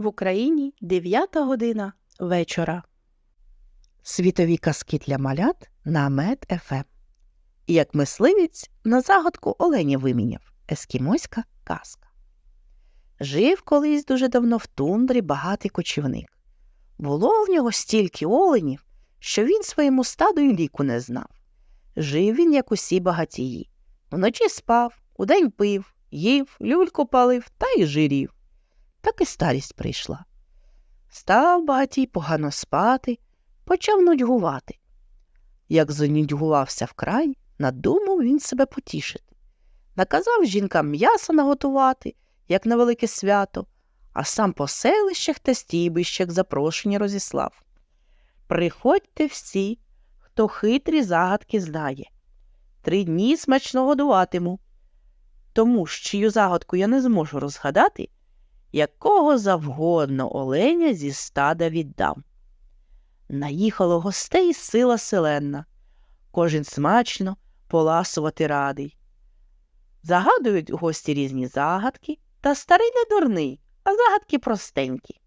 В Україні 9 година вечора. Світові казки для малят на Мед ФМ. Як мисливець на загадку оленя виміняв ескімоська казка. Жив колись дуже давно в тундрі багатий кочівник. Було в нього стільки оленів, що він своєму стаду й ліку не знав. Жив він, як усі багатії. Вночі спав, удень пив, їв, люльку палив та й жирів. Так і старість прийшла. Став багатій погано спати, почав нудьгувати. Як занудьгувався вкрай, надумав він себе потішити. Наказав жінкам м'яса наготувати, як на велике свято, а сам по селищах та стійбищах запрошення розіслав. Приходьте всі, хто хитрі загадки знає. Три дні смачно годуватиму. Тому чию загадку я не зможу розгадати, якого завгодно оленя зі стада віддам. Наїхало гостей сила селенна, кожен смачно поласувати радий. Загадують гості різні загадки, та старий не дурний, а загадки простенькі.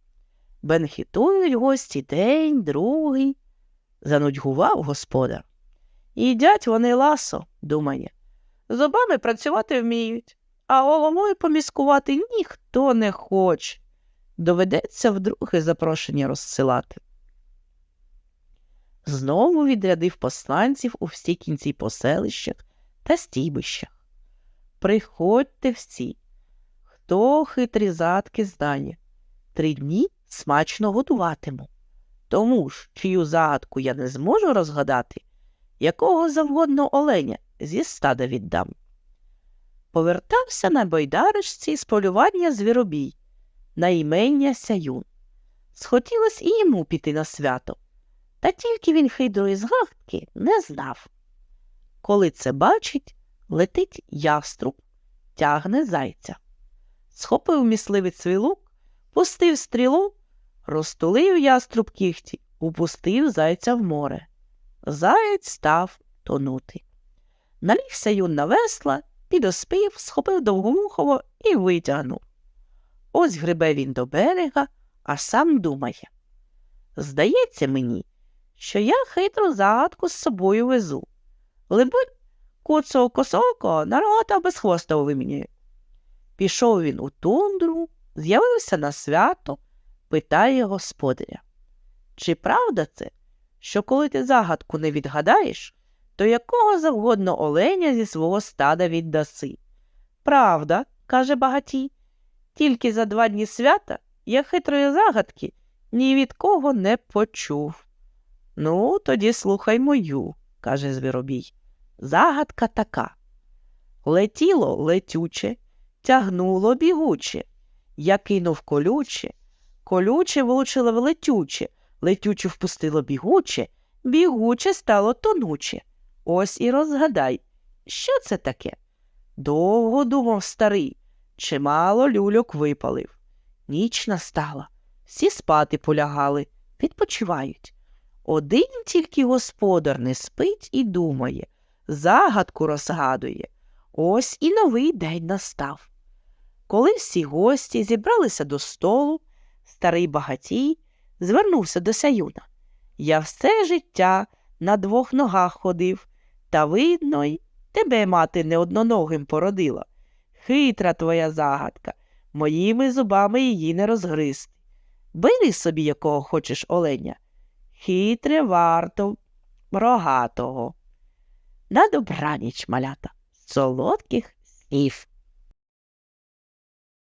Бенхітують гості день, другий. Занудьгував господар. Їдять вони ласо, думає. Зубами працювати вміють, а головою поміскувати ніхто не хоче. Доведеться вдруге запрошення розсилати. Знову відрядив посланців у всі кінці поселищах та стійбищах. Приходьте всі, хто хитрі задки знає, три дні смачно годуватиму. Тому ж, чию загадку я не зможу розгадати, якого завгодно оленя зі стада віддам. Повертався на байдарочці з полювання звіробій, на імення Сяюн. Схотілось і йому піти на свято, та тільки він хитрої згадки не знав. Коли це бачить, летить яструб, тягне зайця. Схопив місливець лук, пустив стрілу, розтулив яструб кіхті, упустив зайця в море. Заєць став тонути. Налігся юн на весла, підоспів, схопив довгомухово і витягнув. Ось грибе він до берега, а сам думає. Здається мені, що я хитру загадку з собою везу. Либонь, куцого косоко на рота безхвостого вимінює. Пішов він у тундру, з'явився на свято, питає господаря. Чи правда це, що коли ти загадку не відгадаєш, то якого завгодно оленя зі свого стада віддаси? Правда, каже багатій, тільки за два дні свята я хитрої загадки ні від кого не почув. Ну, тоді слухай мою, каже Звіробій. Загадка така. Летіло летюче, тягнуло бігуче. Я кинув колюче, колюче влучило в летюче, летюче впустило бігуче, бігуче стало тонуче. Ось і розгадай, що це таке? Довго думав старий, чимало люльок випалив. Ніч настала, всі спати полягали, відпочивають. Один тільки господар не спить і думає, загадку розгадує. Ось і новий день настав. Коли всі гості зібралися до столу, старий багатій звернувся до Саюна. Я все життя на двох ногах ходив, та, видно, й тебе мати неодноногим породила. Хитра твоя загадка, моїми зубами її не розгризти. Бери собі, якого хочеш оленя. Хитре варто рогатого. На добраніч, малята, солодких снів.